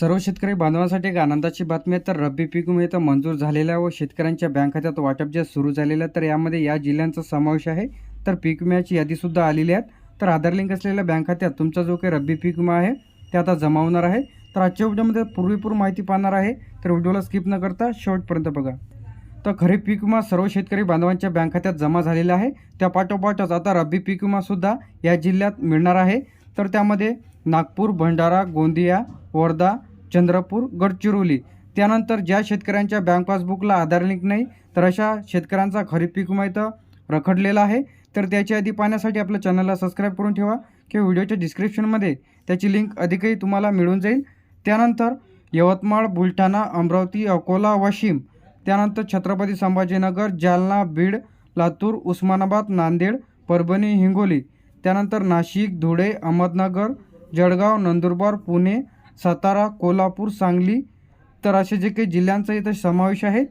सर्व शेतकरी बांधवांसाठी एक आनंदाची बातमी आहे. तर रब्बी पीक विमा इथं मंजूर झालेल्या व शेतकऱ्यांच्या बँक खात्यात वाटप जे सुरू झालेलं आहे तर यामध्ये या जिल्ह्यांचा समावेश आहे. तर पीक विम्याची यादीसुद्धा आलेली आहे. तर आधार लिंक असलेल्या बँक खात्यात तुमचा जो काही रब्बी पीक विमा आहे ते आता जमा होणार आहे. तर आजच्या व्हिडिओमध्ये पूर्वीपूर माहिती पाहणार आहे. तर व्हिडिओला स्किप न करता शेवटपर्यंत बघा. तर खरीप पीक विमा सर्व शेतकरी बांधवांच्या बँक खात्यात जमा झालेला आहे. त्या पाठोपाठच आता रब्बी पीक विमासुद्धा या जिल्ह्यात मिळणार आहे. तर त्यामध्ये नागपूर भंडारा गोंदिया वर्धा चंद्रपूर गडचिरोली. त्यानंतर ज्या शेतकऱ्यांच्या बँक पासबुकला आधार लिंक नाही तर अशा शेतकऱ्यांचा खरीप पीक विमा इथं रखडलेला आहे. तर त्याची आधी पाहण्यासाठी आपल्या चॅनलला सबस्क्राईब करून ठेवा किंवा व्हिडिओच्या डिस्क्रिप्शनमध्ये त्याची लिंक अधिकही तुम्हाला मिळून जाईल. त्यानंतर यवतमाळ बुलढाणा अमरावती अकोला वाशिम. त्यानंतर छत्रपती संभाजीनगर जालना बीड लातूर उस्मानाबाद नांदेड परभणी हिंगोली. त्यानंतर नाशिक धुळे अहमदनगर जळगाव नंदुरबार पुणे सातारा कोल्हापूर सांगली तर असे जे काही जिल्ह्यांचा इथं समावेश आहे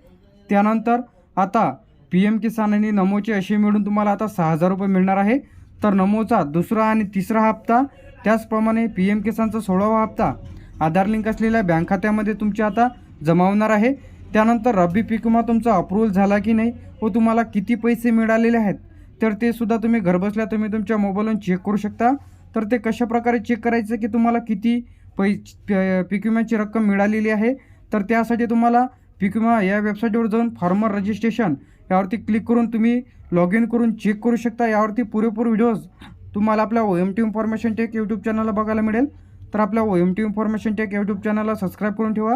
त्यानंतर आता पी एम किसान आणि नमोचे असे मिळून तुम्हाला आता सहा हजार रुपये मिळणार आहे. तर नमोचा दुसरा आणि तिसरा हप्ता त्याचप्रमाणे पी एम किसानचा सोळावा हप्ता आधार लिंक असलेल्या बँक खात्यामध्ये तुमचे आता जमा होणार आहे. त्यानंतर रब्बी पीक विमा तुमचा अप्रूव्हल झाला की नाही व तुम्हाला किती पैसे मिळालेले आहेत तर ते सुद्धा तुम्ही घरबसल्या तुम्ही तुमच्या मोबाईलवरून चेक करू शकता. तर ते कशा प्रकारे चेक करायचं की तुम्हाला किती पै पीक विम्याची रक्कम मिळालेली आहे. तर त्यासाठी तुम्हाला पीक विमा या वेबसाईटवर जाऊन फार्मर रजिस्ट्रेशन यावरती क्लिक करून तुम्ही लॉग इन करून चेक करू शकता. यावरती पुरेपूर व्हिडिओज तुम्हाला आपल्या O M T information tech YouTube चॅनलला बघायला मिळेल. तर आपल्या O M T information tech YouTube चॅनलला सबस्क्राईब करून ठेवा.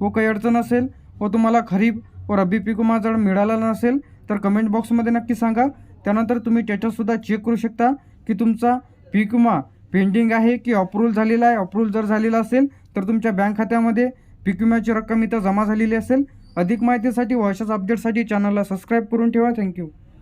व काही अडचण असेल व तुम्हाला खरीप व रब्बी पीक विमा जर मिळाला नसेल तर कमेंट बॉक्समध्ये नक्की सांगा. त्यानंतर तुम्ही स्टेटससुद्धा चेक करू शकता की तुमचा पीक विमा पेंडिंग आहे की अप्रूव्हल झालेला आहे अप्रूव्हल जर झालेला असेल तर तुमच्या बँक खात्यामध्ये पीक विम्याची रक्कम इथं जमा झालेली असेल. अधिक माहितीसाठी व अशाच अपडेटसाठी चॅनलला सबस्क्राईब करून ठेवा. थँक्यू